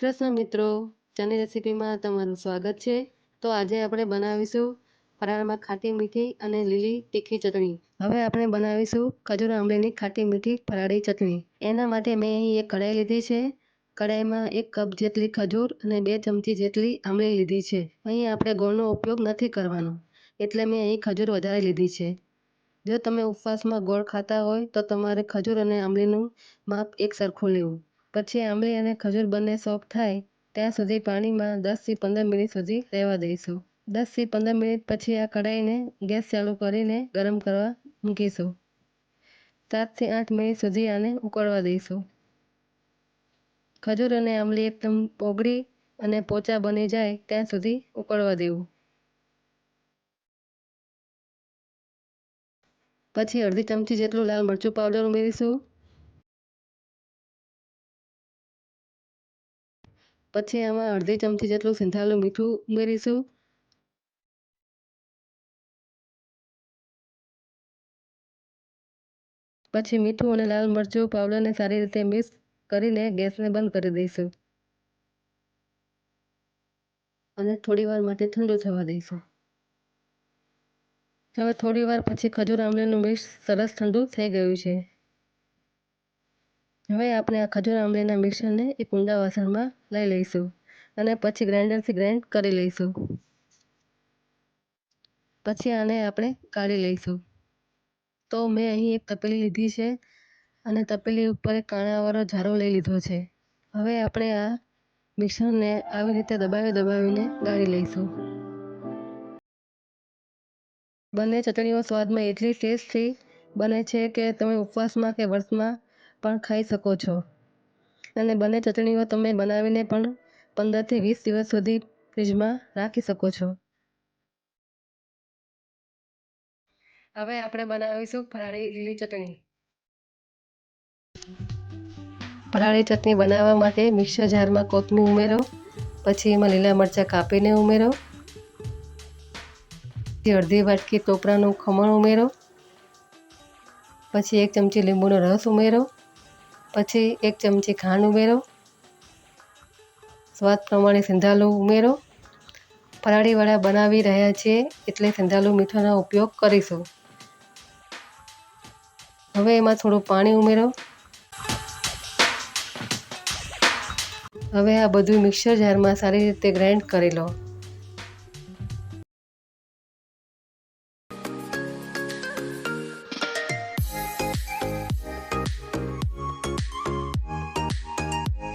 કૃષ્ણ મિત્રો, ચની રેસીપીમાં તમારું સ્વાગત છે. તો આજે આપણે બનાવીશું ફરાળમાં ખાટી મીઠી અને લીલી તીખી ચટણી. હવે આપણે બનાવીશું ખજૂર આંબલીની ખાટી મીઠી ફરાળી ચટણી. એના માટે મેં અહીં એક કઢાઈ લીધી છે. કઢાઈમાં એક કપ જેટલી ખજૂર અને બે ચમચી જેટલી આંબલી લીધી છે. અહીં આપણે ગોળનો ઉપયોગ નથી કરવાનો, એટલે મેં અહીં ખજૂર વધારે લીધી છે. જો તમે ઉપવાસમાં ગોળ ખાતા હોય તો તમારે ખજૂર અને આંબલીનું માપ એક સરખું લેવું. પછી આંબલી અને ખજૂર બંને સોફ્ટ થાય, ત્યાં સુધી પાણીમાં દસથી પંદર મિનિટ સુધી રહેવા દઈશું. દસથી પંદર મિનિટ પછી આ કઢાઈને ગેસ ચાલુ કરીને ગરમ કરવા મૂકીશું. સાતથી આઠ મિનિટ સુધી આને ઉકળવા દઈશું. ખજૂર અને આંબલી એકદમ ઓગળી અને પોચા બની જાય ત્યાં સુધી ઉકળવા દેવું. પછી અડધી ચમચી જેટલું લાલ મરચું પાવડર ઉમેરીશું. પછી આમાં અડધી ચમચી જેટલું સિંધાયેલું મીઠું ઉમેરીશું. પછી મીઠું અને લાલ મરચું પાવડરને સારી રીતે મિક્સ કરીને ગેસને બંધ કરી દઈશું. અને થોડી વાર માટે ઠંડુ થવા દઈશું. હવે થોડી વાર પછી ખજૂર આમલીનું મિક્સ સરસ ઠંડુ થઈ ગયું છે. હવે આપણે આ ખજૂર આંબલીના મિક્સરને એક ઊંડા વાસણમાં લઈ લઈશું અને પછી ગ્રાઇન્ડરથી ગ્રાઇન્ડ કરી લઈશું. પછી આને આપણે કાઢી લઈશું. તો મેં અહીં એક તપેલી લીધી છે અને તપેલી ઉપર એક કાણાવાળો ઝારો લઈ લીધો છે. હવે આપણે આ મિશ્રણને આવી રીતે દબાવી દબાવીને ગાળી લઈશું. બંને ચટણીઓ સ્વાદમાં એટલી ટેસ્ટથી બને છે કે તમે ઉપવાસમાં કે વર્ષમાં પણ ખાઈ શકો છો. અને બંને ચટણીઓ તમે બનાવીને પણ પંદરથી વીસ દિવસ સુધી ફ્રીજમાં રાખી શકો છો. હવે આપણે બનાવીશું ફરાળી લીલી ચટણી. ફરાળી ચટણી બનાવવા માટે મિક્સર જારમાં કોથમીર ઉમેરો, પછી એમાં લીલા મરચાં કાપીને ઉમેરો, પછી અડધી વાટકી ટોપરાનું ખમણ ઉમેરો, પછી એક ચમચી લીંબુનો રસ ઉમેરો પછી એક ચમચી ખાંડ ઉમેરો. સ્વાદ પ્રમાણે સિંધાલું ઉમેરો. ફરાળીવાળા બનાવી રહ્યા છીએ એટલે સિંધાલું મીઠાનો ઉપયોગ કરીશું. હવે એમાં થોડું પાણી ઉમેરો. હવે આ બધું મિક્સર જારમાં સારી રીતે ગ્રાઇન્ડ કરી લો.